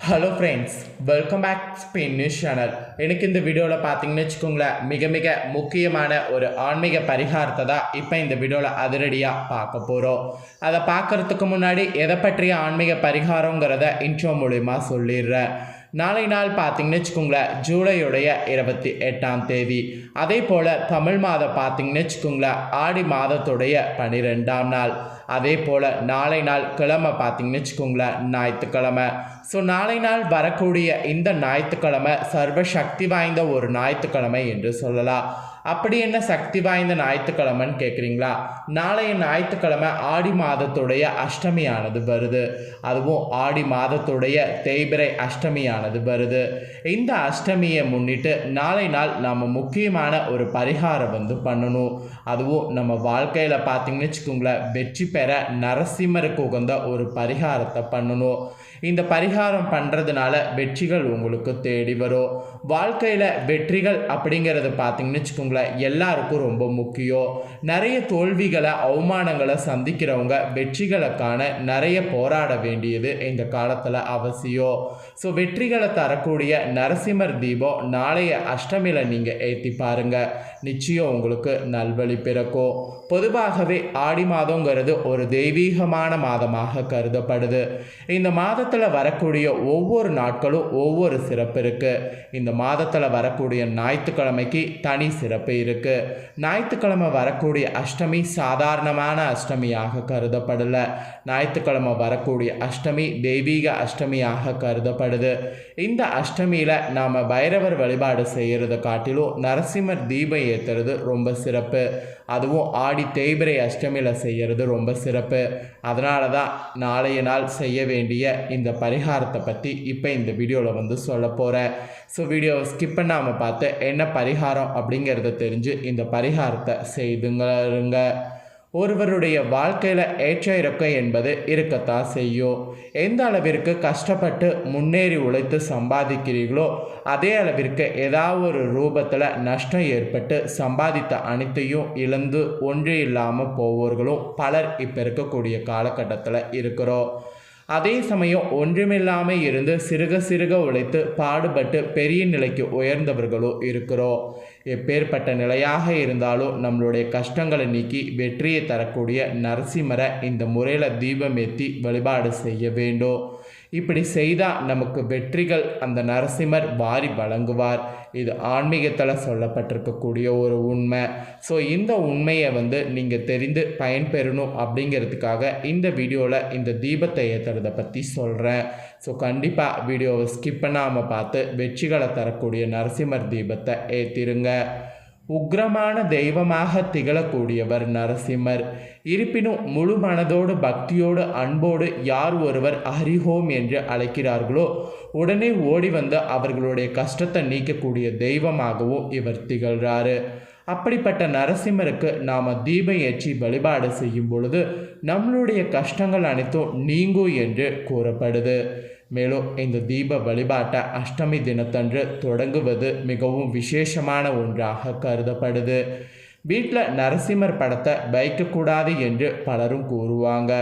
Hello friends welcome back Spain news channel எனக்கு இந்த வீடியோவில் பார்த்தீங்கன்னு வச்சுக்கோங்களேன் மிக மிக முக்கியமான ஒரு ஆன்மீக பரிகாரத்தை தான் இப்போ இந்த வீடியோவில் அதிரடியாக பார்க்க போகிறோம் அதை பார்க்கறதுக்கு முன்னாடி எதை பற்றிய ஆன்மீக பரிகாரங்கிறத இன்ட்ரோ மூலிமா சொல்லிடுறேன். நாளை நாள் பார்த்தீங்கன்னு வச்சுக்கோங்களேன் ஜூலையுடைய இருபத்தி எட்டாம் தேதி. அதே போல் தமிழ் மாதம் பார்த்தீங்கன்னு வச்சுக்கோங்களேன் ஆடி மாதத்துடைய பன்னிரெண்டாம் நாள். அதே போல் நாளை நாள் கிழமை பார்த்தீங்கன்னு வச்சுக்கோங்களேன் ஞாயிற்றுக்கிழமை. ஸோ நாளை நாள் வரக்கூடிய இந்த ஞாயிற்றுக்கிழமை சர்வ சக்தி வாய்ந்த ஒரு ஞாயிற்றுக்கிழமை என்று சொல்லலாம். அப்படி என்ன சக்தி வாய்ந்த ஞாயிற்றுக்கிழமைன்னு கேட்குறீங்களா நாளைய ஞாயிற்றுக்கிழமை ஆடி மாதத்துடைய அஷ்டமியானது வருது. அதுவும் ஆடி மாதத்துடைய தேய்பிரை அஷ்டமியானது வருது. இந்த அஷ்டமியை முன்னிட்டு நாளை நாள் நம்ம முக்கியமான ஒரு பரிகாரம் வந்து பண்ணணும். அதுவும் நம்ம வாழ்க்கையில் பார்த்திங்கன்னு வச்சுக்கோங்களேன் வெற்றி பெற நரசிம்மருக்கு உகந்த ஒரு பரிகாரத்தை பண்ணணும். இந்த பரிகாரம் பண்ணுறதுனால வெற்றிகள் உங்களுக்கு தேடி வரும். வாழ்க்கையில் வெற்றிகள் அப்படிங்கிறது பார்த்திங்கன்னு வச்சுக்கோங்க உங்களை எல்லாருக்கும் ரொம்ப முக்கியம். நிறைய தோல்விகளை அவமானங்களை சந்திக்கிறவங்க வெற்றிகளை காண நிறைய போராட வேண்டியது இந்த காலத்தில் அவசியம். ஸோ வெற்றிகளை தரக்கூடிய நரசிம்மர் தீபம் நாளைய அஷ்டமியில் நீங்கள் ஏற்றி பாருங்கள் நிச்சயம் உங்களுக்கு நல்வழி பிறக்கும். பொதுவாகவே ஆடி மாதங்கிறது ஒரு தெய்வீகமான மாதமாக கருதப்படுது. இந்த மாதத்தில் வரக்கூடிய ஒவ்வொரு நாட்களும் ஒவ்வொரு சிறப்பு இருக்குது இந்த மாதத்தில் வரக்கூடிய ஞாயிற்றுக்கிழமைக்கு தனி சிறப்பு இருக்குது ஞாயிற்றுக்கிழமை வரக்கூடிய அஷ்டமி சாதாரணமான அஷ்டமியாக கருதப்படலை. ஞாயிற்றுக்கிழமை வரக்கூடிய அஷ்டமி தெய்வீக அஷ்டமியாக கருதப்படுது. இந்த அஷ்டமியில் நாம் பைரவர் வழிபாடு செய்கிறத காட்டிலும் நரசிம்மர் தீபம் ஏற்றுறது ரொம்ப சிறப்பு. அதுவும் ஆடி தேய்பிரை அஷ்டமியில் செய்கிறது ரொம்ப சிறப்பு. அதனால தான் நாளைய நாள் செய்ய வேண்டிய இந்த பரிகாரத்தை பற்றி இப்போ இந்த வீடியோவில் வந்து சொல்ல போகிறேன் ஸோ வீடியோவை ஸ்கிப் பண்ணாமல் பார்த்து என்ன பரிகாரம் அப்படிங்கிறத தெரிஞ்சு இந்த பரிகாரத்தை செய்துங்க ஒருவருடைய வாழ்க்கையில் ஏற்ற இறக்கம் என்பது இருக்கத்தான் செய்யும். எந்த அளவிற்கு கஷ்டப்பட்டு முன்னேறி உழைத்து சம்பாதிக்கிறீர்களோ அதே அளவிற்கு ஏதாவது ஒரு ரூபத்தில் நஷ்டம் ஏற்பட்டு சம்பாதித்த அனைத்தையும் இழந்து ஒன்று இல்லாமல் போவோர்களும் பலர் இப்போ இருக்கக்கூடிய காலகட்டத்தில் இருக்கிறோம். அதே சமயம் ஒன்றுமில்லாமல் இருந்து சிறுக சிறுக உழைத்து பாடுபட்டு பெரிய நிலைக்கு உயர்ந்தவர்களோ இருக்கிறோம் எப்பேற்பட்ட நிலையாக இருந்தாலும் நம்மளுடைய கஷ்டங்களை நீக்கி வெற்றியை தரக்கூடிய நரசிம்மரை இந்த முறையில் தீபம் ஏற்றி வழிபாடு செய்ய வேண்டும். இப்படி செய்தால் நமக்கு வெற்றிகள் அந்த நரசிம்மர் வாரி வழங்குவார். இது ஆன்மீகத்தில் சொல்லப்பட்டிருக்கக்கூடிய ஒரு உண்மை. ஸோ இந்த உண்மையை வந்து நீங்கள் தெரிந்து பயன்பெறணும் அப்படிங்கிறதுக்காக இந்த வீடியோவில் இந்த தீபத்தை ஏற்றுறதை பற்றி சொல்கிறேன் ஸோ கண்டிப்பாக வீடியோவை ஸ்கிப் பண்ணாமல் பார்த்து வெற்றிகளை தரக்கூடிய நரசிம்மர் தீபத்தை ஏற்றிருங்க உக்ரமான தெய்வமாக திகழக்கூடியவர் நரசிம்மர். இருப்பினும் முழு மனதோடு பக்தியோடு அன்போடு யார் ஒருவர் ஹரிஹோம் என்று அழைக்கிறார்களோ உடனே ஓடி வந்து அவர்களுடைய கஷ்டத்தை நீக்கக்கூடிய தெய்வமாகவும் இவர் திகழ்கிறாரு அப்படிப்பட்ட நரசிம்மருக்கு நாம் தீபம் ஏற்றி வழிபாடு செய்யும் பொழுது நம்மளுடைய கஷ்டங்கள் அனைத்தும் நீங்கும் என்று கூறப்படுது. மேலும் இந்த தீப வழிபாட்டை அஷ்டமி தினத்தன்று தொடங்குவது மிகவும் விசேஷமான ஒன்றாக கருதப்படுது. வீட்டில் நரசிம்மர் படத்தை வைக்கக்கூடாது என்று பலரும் கூறுவாங்க.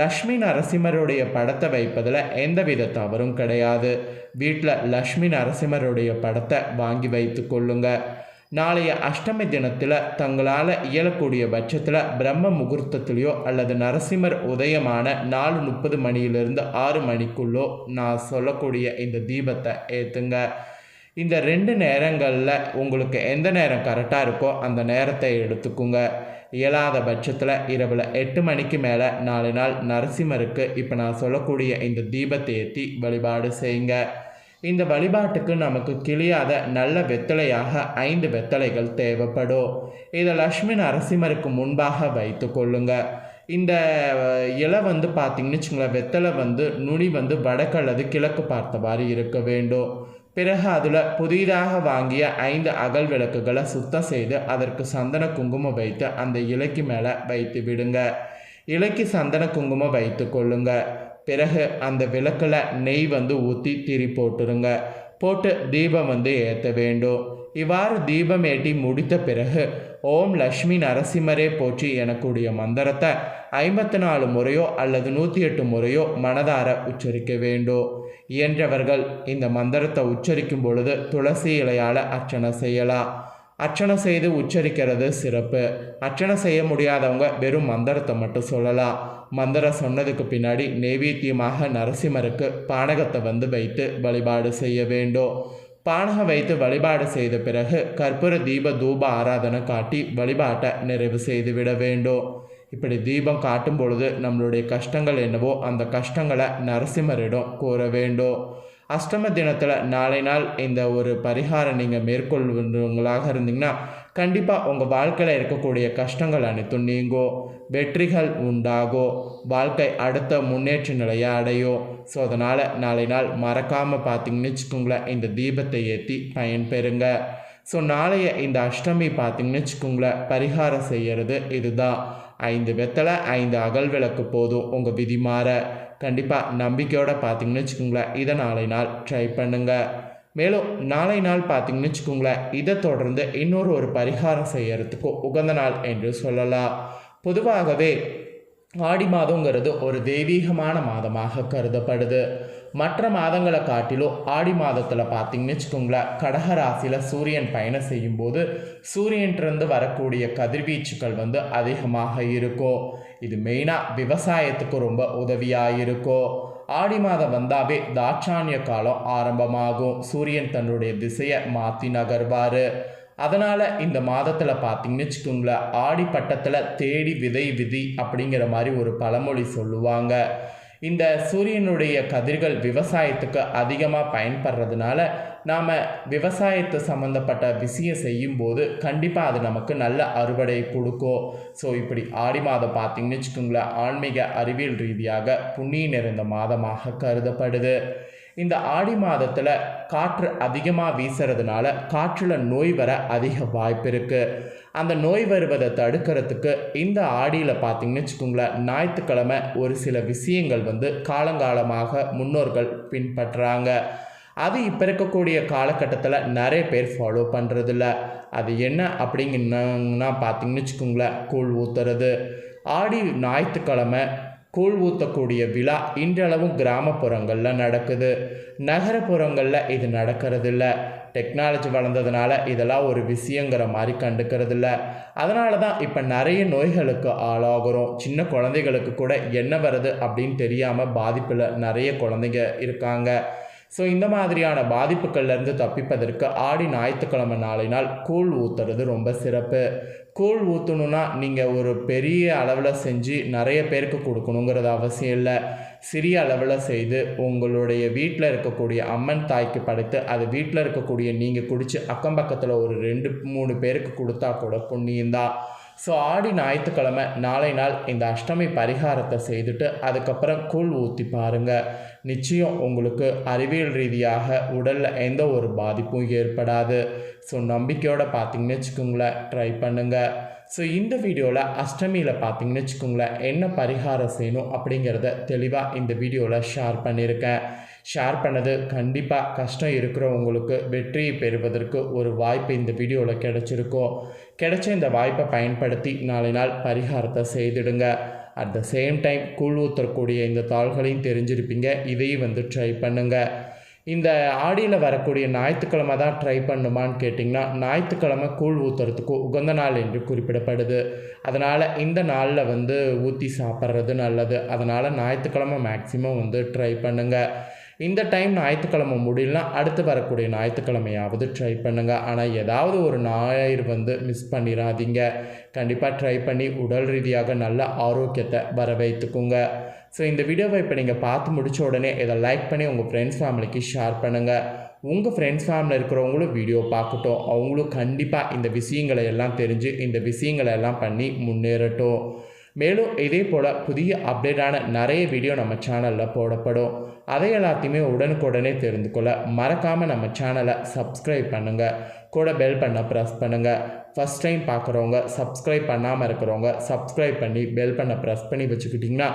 லக்ஷ்மி நரசிம்மருடைய படத்தை வைப்பதில் எந்தவித தவறும் கிடையாது. வீட்டில் லக்ஷ்மி நரசிம்மருடைய படத்தை வாங்கி வைத்து கொள்ளுங்கள் நாளைய அஷ்டமி தினத்தில் தங்களால் இயலக்கூடிய பட்சத்தில் பிரம்ம முகூர்த்தத்திலையோ அல்லது நரசிம்மர் உதயமான நாலு முப்பது மணியிலிருந்து ஆறு மணிக்குள்ளோ நான் சொல்லக்கூடிய இந்த தீபத்தை ஏற்றுங்க இந்த ரெண்டு நேரங்களில் உங்களுக்கு எந்த நேரம் கரெக்டாக இருக்கோ அந்த நேரத்தை எடுத்துக்குங்க. இயலாத பட்சத்தில் இரவில் எட்டு மணிக்கு மேலே நாலு நாள் நரசிம்மருக்கு இப்போ நான் சொல்லக்கூடிய இந்த தீபத்தை ஏற்றி வழிபாடு செய்யுங்க. இந்த வழிபாட்டுக்கு நமக்கு கிளியாத நல்ல வெத்தலையாக ஐந்து வெத்தலைகள் தேவைப்படும். இதை லக்ஷ்மி நரசிம்மருக்கு முன்பாக வைத்து கொள்ளுங்க. இந்த இலை வந்து பார்த்திங்கன்னு வச்சுங்களேன் வெத்தலை வந்து நுனி வந்து வடக்கு அல்லது கிழக்கு பார்த்தவாறு இருக்க வேண்டும். பிறகு அதில் புதிதாக வாங்கிய ஐந்து அகல் விளக்குகளை சுத்தம் செய்து அதற்கு சந்தன குங்குமம் வைத்து அந்த இலைக்கு மேலே வைத்து விடுங்க. இலைக்கு சந்தன குங்குமம் வைத்து கொள்ளுங்க. பிறகு அந்த விளக்கில் நெய் வந்து ஊற்றி திரி போட்டுருங்க. போட்டு தீபம் வந்து ஏற்ற வேண்டும். இவ்வாறு தீபம் ஏற்றி முடித்த பிறகு ஓம் லக்ஷ்மி நரசிம்மரே போற்றி எனக்கூடிய மந்திரத்தை ஐம்பத்தி நாலு முறையோ அல்லது நூற்றி எட்டு முறையோ மனதார உச்சரிக்க வேண்டும். இயன்றவர்கள் இந்த மந்திரத்தை உச்சரிக்கும் பொழுது துளசி இலையால் அர்ச்சனை செய்யலாம். அர்ச்சனை செய்து உச்சரிக்கிறது சிறப்பு. அர்ச்சனை செய்ய முடியாதவங்க வெறும் மந்திரத்தை மட்டும் சொல்லலாம். மந்திரம் சொன்னதுக்கு பின்னாடி நெய்வேத்தியமாக நரசிம்மருக்கு பானகத்தை வந்து வைத்து வழிபாடு செய்ய வேண்டும். பானகம் வைத்து வழிபாடு செய்த பிறகு கற்பூர தீப தூப ஆராதனை காட்டி வழிபாட்டை நிறைவு செய்து விட வேண்டும். இப்படி தீபம் காட்டும் பொழுது நம்மளுடைய கஷ்டங்கள் என்னவோ அந்த கஷ்டங்களை நரசிம்மரிடம் கூற வேண்டும். அஷ்டம தினத்தில் நாளை நாள் இந்த ஒரு பரிகாரம் நீங்கள் மேற்கொள்வங்களாக இருந்தீங்கன்னா கண்டிப்பாக உங்கள் வாழ்க்கையில் இருக்கக்கூடிய கஷ்டங்கள் அனைத்தும் நீங்கோ வெற்றிகள் உண்டாகும் வாழ்க்கை அடுத்த முன்னேற்ற நிலையை அடையோ. ஸோ அதனால் நாளை நாள் மறக்காமல் பார்த்தீங்கன்னு வச்சுக்கோங்களேன் இந்த தீபத்தை ஏற்றி பயன்பெறுங்க. ஸோ நாளைய இந்த அஷ்டமி பார்த்தீங்கன்னு வச்சுக்கோங்களேன் பரிகாரம் செய்கிறது இதுதான். ஐந்து வெத்தலை ஐந்து அகல் விளக்கு போதும். உங்கள் விதி மாற. கண்டிப்பாக நம்பிக்கையோடு பார்த்தீங்கன்னு வச்சுக்கோங்களேன் இதை நாளை நாள் ட்ரை பண்ணுங்கள் மேலும் நாளை நாள் பார்த்தீங்கன்னு வச்சுக்கோங்களேன் இதை தொடர்ந்து இன்னொரு ஒரு பரிகாரம் செய்யறதுக்கு உகந்த நாள் என்று சொல்லலாம். பொதுவாகவே ஆடி மாதங்கிறது ஒரு தெய்வீகமான மாதமாக கருதப்படுது. மற்ற மாதங்களை காட்டிலும் ஆடி மாதத்தில் பார்த்தீங்கன்னு வச்சுக்கோங்களேன் கடக ராசியில் சூரியன் பயணம் செய்யும்போது சூரியன்கிட்டருந்து வரக்கூடிய கதிர்வீச்சுக்கள் வந்து அதிகமாக இருக்கும். இது மெயினாக விவசாயத்துக்கு ரொம்ப உதவியாக இருக்கும். ஆடி மாதம் வந்தாவே தாட்சானிய காலம் ஆரம்பமாகும். சூரியன் தன்னுடைய திசையை மாற்றி நகர்வார். அதனால் இந்த மாதத்தில் பார்த்தீங்கன்னு வச்சுக்கோங்களேன் ஆடி பட்டத்தில் தேடி விதை விதி அப்படிங்கிற மாதிரி ஒரு பழமொழி சொல்லுவாங்க. இந்த சூரியனுடைய கதிர்கள் விவசாயத்துக்கு அதிகமாக பயன்படுறதுனால நாம் விவசாயத்து சம்மந்தப்பட்ட விஷயம் செய்யும்போது கண்டிப்பாக அது நமக்கு நல்ல அறுவடை கொடுக்கும். ஸோ இப்படி ஆடி மாதம் பார்த்திங்கன்னு வச்சுக்கோங்களேன் ஆன்மீக அறிவியல் ரீதியாக புண்ணிய நிறைந்த மாதமாக கருதப்படுது. இந்த ஆடி மாதத்தில் காற்று அதிகமாக வீசுறதுனால காற்றில் நோய் வர அதிக வாய்ப்பு இருக்குது அந்த நோய் வருவதை தடுக்கிறதுக்கு இந்த ஆடியில் பார்த்திங்கன்னு வச்சுக்கோங்களேன் ஞாயிற்றுக்கிழமை ஒரு சில விஷயங்கள் வந்து காலங்காலமாக முன்னோர்கள் பின்பற்றுறாங்க அது இப்போ இருக்கக்கூடிய காலகட்டத்தில் நிறைய பேர் ஃபாலோ பண்ணுறதில்ல அது என்ன அப்படிங்கன்னா பார்த்தீங்கன்னு வச்சுக்கோங்களேன் கூழ் ஊற்றுறது ஆடி ஞாயிற்றுக்கிழமை கூழ் ஊற்றக்கூடிய விழா இன்றளவும் கிராமப்புறங்களில் நடக்குது. நகரப்புறங்களில் இது நடக்கிறதில்ல. டெக்னாலஜி வளர்ந்ததுனால இதெல்லாம் ஒரு விஷயங்கிற மாதிரி கண்டுக்கிறதில்ல. அதனால தான் இப்போ நிறைய நோய்களுக்கு ஆளாகிறோம். சின்ன குழந்தைகளுக்கு கூட என்ன வருது அப்படின்னு தெரியாமல் பாதிப்பில் நிறைய குழந்தைங்க இருக்காங்க. ஸோ இந்த மாதிரியான பாதிப்புகள்லேருந்து தப்பிப்பதற்கு ஆடி ஞாயிற்றுக்கிழமை நாளை நாள் கூழ் ஊற்றுறது ரொம்ப சிறப்பு. கூழ் ஊற்றணுன்னா நீங்கள் ஒரு பெரிய அளவில் செஞ்சு நிறைய பேருக்கு கொடுக்கணுங்கிறது அவசியம் இல்லை. சிறிய அளவில் செய்து உங்களுடைய வீட்டில் இருக்கக்கூடிய அம்மன் தாய்க்கு படைத்து அது வீட்டில் இருக்கக்கூடிய நீங்கள் குடித்து அக்கம் பக்கத்தில் ஒரு ரெண்டு மூணு பேருக்கு கொடுத்தா கூட புண்ணியந்தான் ஸோ ஆடி ஞாயிற்றுக்கிழமை நாளை நாள் இந்த அஷ்டமி பரிகாரத்தை செய்துட்டு அதுக்கப்புறம் கூழ் ஊற்றி பாருங்கள் நிச்சயம் உங்களுக்கு அறிவியல் ரீதியாக உடலில் எந்த ஒரு பாதிப்பும் ஏற்படாது. ஸோ நம்பிக்கையோடு பார்த்தீங்கன்னு வச்சுக்கோங்களேன் ட்ரை பண்ணுங்கள் ஸோ இந்த வீடியோவில் அஷ்டமியில் பார்த்தீங்கன்னு வச்சுக்கோங்களேன் என்ன பரிகாரம் செய்யணும் அப்படிங்கிறத தெளிவாக இந்த வீடியோவில் ஷேர் பண்ணியிருக்கேன் ஷேர் பண்ணது கண்டிப்பாக கஷ்டம் இருக்கிறவங்களுக்கு வெற்றியை பெறுவதற்கு ஒரு வாய்ப்பு இந்த வீடியோவில் கிடச்சிருக்கோம். கிடைச்ச இந்த வாய்ப்பை பயன்படுத்தி நாளை நாள் பரிகாரத்தை செய்திடுங்க. அட் த சேம் டைம் கூழ் ஊற்றக்கூடிய இந்த தாள்களையும் தெரிஞ்சிருப்பீங்க. இதையும் வந்து ட்ரை பண்ணுங்கள் இந்த ஆடியில் வரக்கூடிய ஞாயிற்றுக்கிழமை தான் ட்ரை பண்ணுமான்னு கேட்டிங்கன்னா ஞாயிற்றுக்கிழமை கூழ் ஊற்றுறதுக்கு உகந்த நாள் என்று குறிப்பிடப்படுது. அதனால் இந்த நாளில் வந்து ஊற்றி சாப்பிட்றது நல்லது. அதனால் ஞாயிற்றுக்கிழமை மேக்ஸிமம் வந்து ட்ரை பண்ணுங்கள் இந்த டைம் ஞாயிற்றுக்கிழமை முடியலனா அடுத்து வரக்கூடிய ஞாயிற்றுக்கிழமையாவது ட்ரை பண்ணுங்கள் ஆனால் ஏதாவது ஒரு ஞாயிறு வந்து மிஸ் பண்ணிடாதீங்க கண்டிப்பாக ட்ரை பண்ணி உடல் ரீதியாக நல்ல ஆரோக்கியத்தை வர வைத்துக்குங்க ஸோ இந்த வீடியோவை இப்போ நீங்கள் பார்த்து முடித்த உடனே இதை லைக் பண்ணி உங்கள் ஃப்ரெண்ட்ஸ் ஃபேமிலிக்கு ஷேர் பண்ணுங்கள் உங்கள் ஃப்ரெண்ட்ஸ் ஃபேமிலியில் இருக்கிறவங்களும் வீடியோ பார்க்கட்டும். அவங்களும் கண்டிப்பாக இந்த விஷயங்களை எல்லாம் தெரிஞ்சு இந்த விஷயங்களை எல்லாம் பண்ணி முன்னேறட்டும். மேலும் இதே போல் புதிய அப்டேட்டான நிறைய வீடியோ நம்ம சேனலில் போடப்படும். அதை எல்லாத்தையுமே உடனுக்குடனே தெரிந்து கொள்ள மறக்காமல் நம்ம சேனலை சப்ஸ்கிரைப் பண்ணுங்கள் கூட பெல் பண்ண ப்ரெஸ் பண்ணுங்கள் ஃபஸ்ட் டைம் பார்க்குறவங்க சப்ஸ்கிரைப் பண்ணாமல் இருக்கிறவங்க சப்ஸ்கிரைப் பண்ணி பெல் பண்ண ப்ரெஸ் பண்ணி வச்சுக்கிட்டிங்கன்னா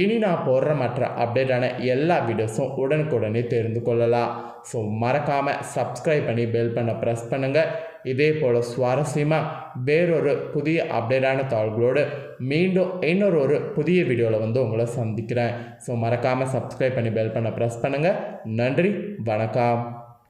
இனி நான் போடுற மற்ற அப்டேட்டான எல்லா வீடியோஸும் உடனுக்குடனே தெரிந்து கொள்ளலாம். ஸோ மறக்காமல் சப்ஸ்கிரைப் பண்ணி பெல் பண்ண ப்ரெஸ் பண்ணுங்கள் இதே போல் சுவாரஸ்யமாக வேறொரு புதிய அப்டேட்டான தகவல்களோடு மீண்டும் இன்னொரு ஒரு புதிய வீடியோவில் வந்து உங்களை சந்திக்கிறேன். ஸோ மறக்காமல் சப்ஸ்கிரைப் பண்ணி பெல் பண்ண ப்ரெஸ் பண்ணுங்கள் நன்றி வணக்கம்.